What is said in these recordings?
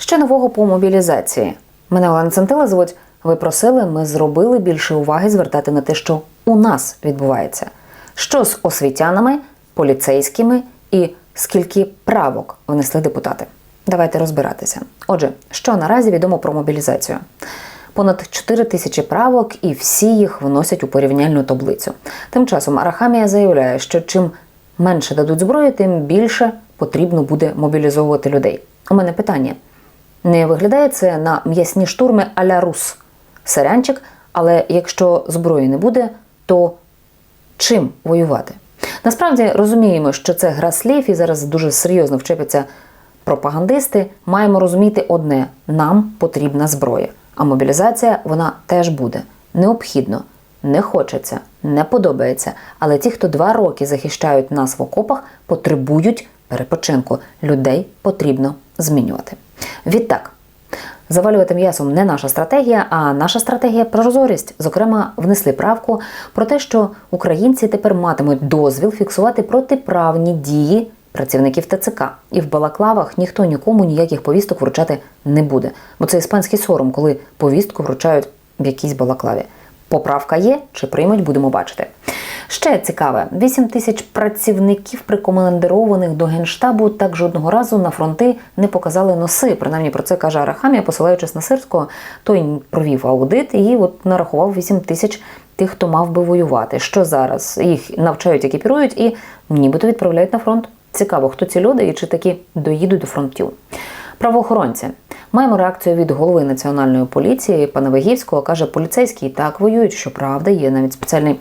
Ще нового по мобілізації. Мене Олена Центила звуть. Ви просили, ми зробили більше уваги звертати на те, що у нас відбувається. Що з освітянами, поліцейськими і скільки правок внесли депутати. Давайте розбиратися. Отже, що наразі відомо про мобілізацію? Понад 4 тисячі правок, і всі їх вносять у порівняльну таблицю. Тим часом Арахамія заявляє, що чим менше дадуть зброї, тим більше потрібно буде мобілізовувати людей. У мене питання: не виглядає це на м'ясні штурми а-ля Рус? Сарянчик, але якщо зброї не буде, то чим воювати? Насправді розуміємо, що це гра слів, і зараз дуже серйозно вчепляться пропагандисти. Маємо розуміти одне: нам потрібна зброя. А мобілізація вона теж буде необхідно, не хочеться, не подобається. Але ті, хто два роки захищають нас в окопах, потребують перепочинку. Людей потрібно змінювати. Відтак. Завалювати м'ясом не наша стратегія, а наша стратегія прозорість. Зокрема, внесли правку про те, що українці тепер матимуть дозвіл фіксувати протиправні дії працівників ТЦК. І в балаклавах ніхто нікому ніяких повісток вручати не буде. Бо це іспанський сором, коли повістку вручають в якійсь балаклаві. Поправка є чи приймуть, будемо бачити. Ще цікаве: 8 тисяч працівників, прикомандированих до генштабу, так жодного разу на фронти не показали носи. Принаймні про це каже Арахамія, посилаючись на Сирського, той провів аудит і от нарахував 8 тисяч тих, хто мав би воювати. Що зараз їх навчають, екіпірують і нібито відправляють на фронт. Цікаво, хто ці люди і чи таки доїдуть до фронтів. Правоохоронці маємо реакцію від голови національної поліції пана Вигівського. каже, поліцейські і так воюють. Щоправда, є навіть спеціальний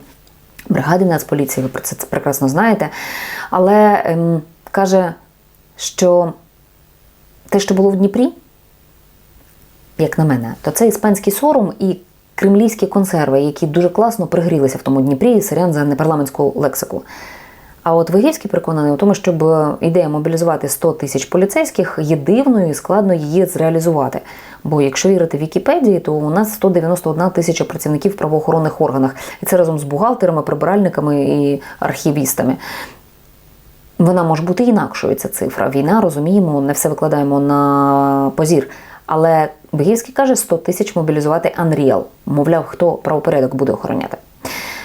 бригади Нацполіції, ви про це прекрасно знаєте. Але ем, каже, що те, що було в Дніпрі, як на мене, то це іспанський сором і кремлівські консерви, які дуже класно пригрілися в тому Дніпрі і сорян за непарламентську лексику. А от Вигівський переконаний у тому, щоб ідея мобілізувати 100 тисяч поліцейських є дивною і складно її зреалізувати. Бо якщо вірити Вікіпедії, то у нас 191 тисяча працівників в правоохоронних органах, і це разом з бухгалтерами, прибиральниками і архівістами. Вона може бути інакшою, ця цифра. Війна, розуміємо, не все викладаємо на позір. Але Бегівський каже, 100 тисяч мобілізувати Unreal. Мовляв, хто правопорядок буде охороняти.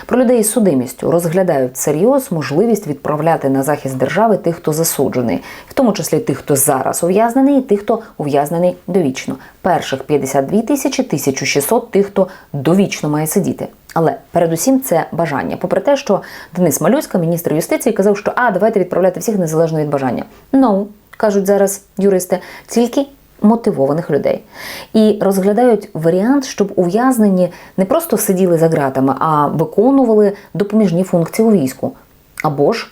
Про людей із судимістю розглядають серйоз можливість відправляти на захист держави тих, хто засуджений, в тому числі тих, хто зараз ув'язнений, і тих, хто ув'язнений довічно. Перших 52 тисячі 1600 тих, хто довічно має сидіти. Але передусім це бажання. Попри те, що Денис Малюська, міністр юстиції, казав, що а давайте відправляти всіх незалежно від бажання. Ну кажуть зараз юристи, тільки мотивованих людей. І розглядають варіант, щоб ув'язнені не просто сиділи за ґратами, а виконували допоміжні функції у війську. Або ж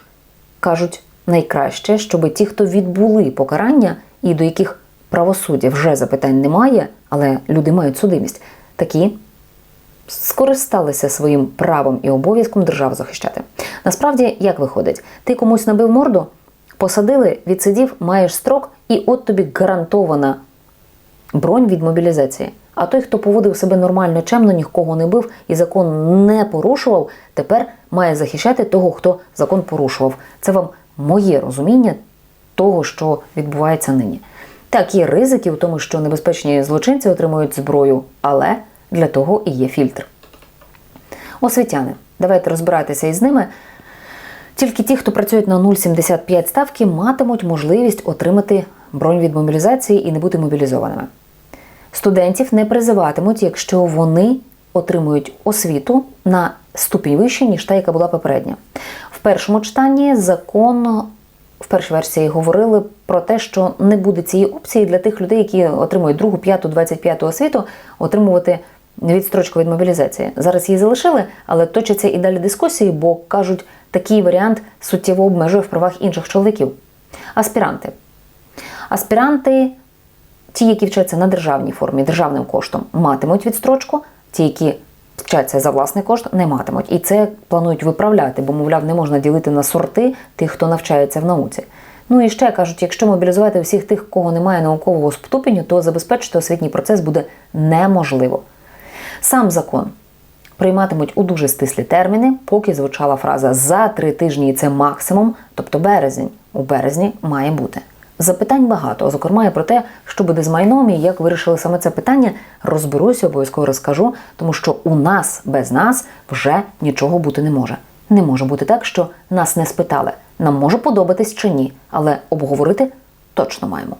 кажуть найкраще, щоб ті, хто відбули покарання і до яких правосуддя вже запитань немає, але люди мають судимість, такі. Скористалися своїм правом і обов'язком державу захищати. Насправді, як виходить, ти комусь набив морду, посадили, відсидів, маєш строк, і от тобі гарантована бронь від мобілізації. А той, хто поводив себе нормально, чемно, нікого не бив і закон не порушував, тепер має захищати того, хто закон порушував. Це вам моє розуміння того, що відбувається нині. Так, є ризики в тому, що небезпечні злочинці отримують зброю, але для того і є фільтр. Освітяни, давайте розбиратися із ними. Тільки ті, хто працюють на 0,75 ставки, матимуть можливість отримати бронь від мобілізації і не бути мобілізованими. Студентів не призиватимуть, якщо вони отримують освіту на ступінь вище, ніж та, яка була попередня. В першому читанні закон в першій версії говорили про те, що не буде цієї опції для тих людей, які отримують другу, п'яту, 25 освіту, отримувати відстрочку від мобілізації. Зараз її залишили, але точаться і далі дискусії, бо кажуть, такий варіант суттєво обмежує в правах інших чоловіків. Аспіранти. Аспіранти, ті, які вчаться на державній формі, державним коштом, матимуть відстрочку, ті, які вчаться за власний кошт, не матимуть. І це планують виправляти, бо, мовляв, не можна ділити на сорти тих, хто навчається в науці. Ну і ще кажуть, якщо мобілізувати всіх тих, кого немає наукового ступеню, то забезпечити освітній процес буде неможливо. Сам закон прийматимуть у дуже стислі терміни, поки звучала фраза за три тижні і це максимум, тобто березень. У березні має бути. Запитань багато, зокрема і про те, що буде з майном і як вирішили саме це питання, розберуся, обов'язково розкажу, тому що у нас без нас вже нічого бути не може. Не може бути так, що нас не спитали. Нам може подобатись чи ні, але обговорити точно маємо.